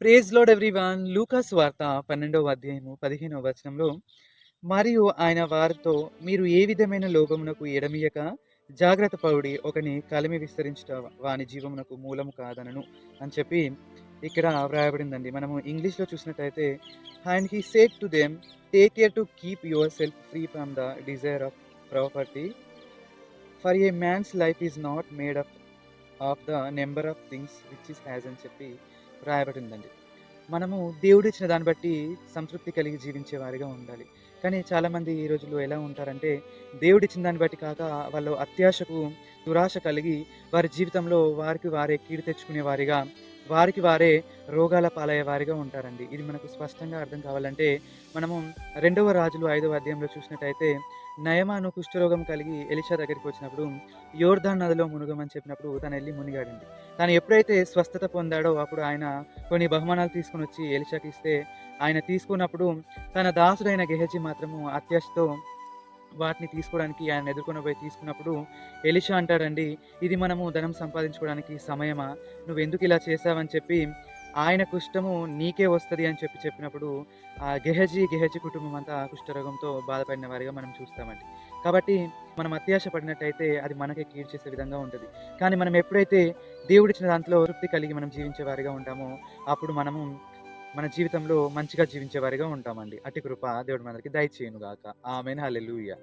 Praise load everyone లూకాస్ వార్త పన్నెండవ అధ్యాయము పదిహేనవ వచనంలో మరియు ఆయన వారితో మీరు ఏ విధమైన లోభమునకు ఎడమియక? జాగ్రత్త పౌడి ఒకని కలిమి విస్తరించట వాని జీవమునకు మూలము కాదనను అని చెప్పి ఇక్కడ వ్రాయబడిందండి. మనము ఇంగ్లీష్లో చూసినట్టయితే and he said to them take care to keep yourself free from the desire of property for a man's life is not made up of the number of things which is has అని చెప్పి రాయబడిందండి. మనము దేవుడు ఇచ్చిన దాన్ని బట్టి సంతృప్తి కలిగి జీవించే వారిగా ఉండాలి. కానీ చాలామంది ఈ రోజుల్లో ఎలా ఉంటారంటే దేవుడు ఇచ్చిన దాన్ని బట్టి కాక వాళ్ళు అత్యాశకు దురాశ కలిగి వారి జీవితంలో వారికి వారే కీడు తెచ్చుకునే వారిగా వారికి వారే రోగాల పాలయ్యే వారిగా ఉంటారండి. ఇది మనకు స్పష్టంగా అర్థం కావాలంటే మనము రెండవ రాజులు ఐదవ అధ్యాయంలో చూసినట్టయితే నయమాను కుష్ఠరోగం కలిగి ఎలిషా దగ్గరికి వచ్చినప్పుడు యోర్ధాన్ నదిలో మునుగమని చెప్పినప్పుడు తను వెళ్ళి మునిగాడండి. తను ఎప్పుడైతే స్వస్థత పొందాడో అప్పుడు ఆయన కొన్ని బహుమానాలు తీసుకుని వచ్చి ఎలిషాకి ఇస్తే ఆయన తీసుకున్నప్పుడు తన దాసుడైన గెహజీ మాత్రము అత్యాశతో వాటిని తీసుకోవడానికి ఆయన ఎదుర్కొని పోయి తీసుకున్నప్పుడు ఎలిషా అంటాడండి ఇది మనము ధనం సంపాదించుకోవడానికి సమయమా? నువ్వు ఎందుకు ఇలా చేసావని చెప్పి ఆయన కుష్టము నీకే వస్తుంది అని చెప్పి చెప్పినప్పుడు ఆ గెహజీ గెహజీ కుటుంబం అంతా కుష్ఠరోగంతో బాధపడిన వారిగా మనం చూస్తామండి. కాబట్టి మనం అత్యాశ పడినట్టయితే అది మనకే కీడు చేసే విధంగా ఉంటుంది. కానీ మనం ఎప్పుడైతే దేవుడిచ్చిన దాంట్లో తృప్తి కలిగి మనం జీవించే వారిగా ఉంటామో అప్పుడు మనము మన జీవితంలో మంచిగా జీవించేవారిగా ఉంటామండి. అటు కృప దేవుడి మనకి దయచేయను గాక ఆమెను. హల్లెలూయా.